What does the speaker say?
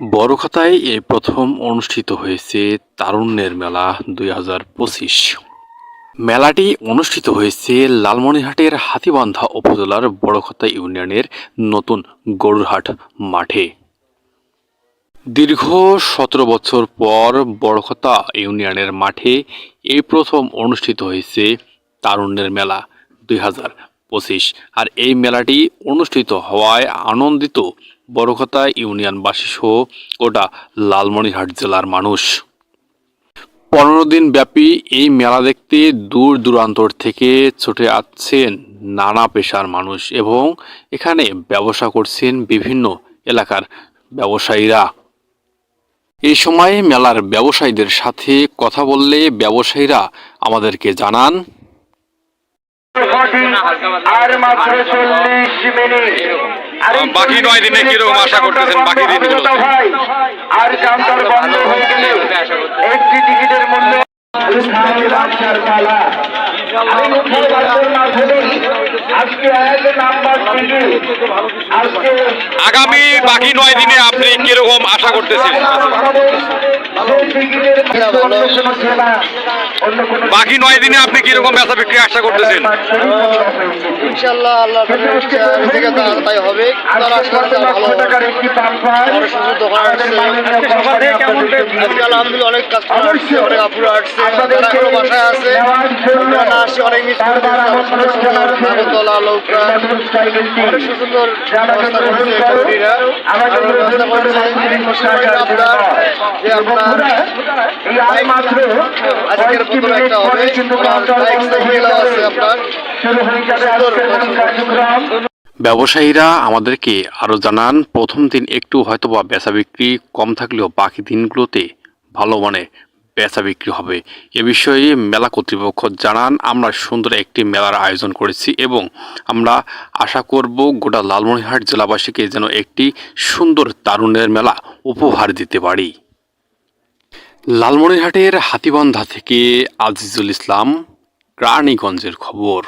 বড়খাতায় এই প্রথম অনুষ্ঠিত হয়েছে তারুণ্যের মেলা দুই হাজার পঁচিশ। মেলাটি অনুষ্ঠিত হয়েছে লালমনিরহাটের হাতিবান্ধা উপজেলার বড়খতা ইউনিয়নের নতুন গরুরহাট মাঠে। দীর্ঘ সতেরো বছর পর বড়খতা ইউনিয়নের মাঠে এই প্রথম অনুষ্ঠিত হয়েছে তারুণ্যের মেলা দুই হাজার পঁচিশ। আর এই মেলাটি অনুষ্ঠিত হওয়ায় আনন্দিত বড়খতা ইউনিয়নবাসী সহ গোটা লালমনিরহাট জেলার মানুষ। পনেরো দিন ব্যাপী এই মেলা দেখতে দূর দূরান্তর থেকে ছুটে আসছেন নানা পেশার মানুষ এবং এখানে ব্যবসা করছেন বিভিন্ন এলাকার ব্যবসায়ীরা। এই সময়ে মেলার ব্যবসায়ীদের সাথে কথা বললে ব্যবসায়ীরা আমাদেরকে জানান আর মাত্র চল্লিশ মিনিট। বাকি নয় দিনে কীরকম আশা করতেছেন? বাকি দিনগুলো? ভাই আর কাউন্টার বন্ধ হয়ে গেলে একটি টিকিটের মূল্য আগামী বাকি নয় দিনে আপনি কীরকম আশা করতেছেন? বাকি নয় দিনে আপনি কীরকম ব্যবসা বিক্রি আশা করতেছেন? ইনশাল্লাহ আল্লাহ থেকে তাই হবে। তারা ভালো আজকে আলহামদুলিল্লাহ অনেক কাস্টমার আসছে অনেক আপুরা আসছে যারা এখনও বাসায় আছে। আসছে অনেক মিস অনেক সুন্দর ব্যবস্থা করেছে। কমিটিরা আরও ব্যবস্থা করেছে আপনার যে আপনার আজকের প্রথম একটা হবে। ব্যবসায়ীরা আমাদেরকে আরও জানান, প্রথম দিন একটু হয়তোবা বেচা বিক্রি কম থাকলেও বাকি দিনগুলোতে ভালো মানে বেচা বিক্রি হবে। এ বিষয়ে মেলা কর্তৃপক্ষ জানান, আমরা সুন্দর একটি মেলার আয়োজন করেছি এবং আমরা আশা করব গোটা লালমনিরহাট জেলাবাসীকে যেন একটি সুন্দর তারুণের মেলা উপহার দিতে পারি। লালমনিরহাটের হাতিবান্ধা থেকে আজিজুল ইসলাম রানীগঞ্জের খবর।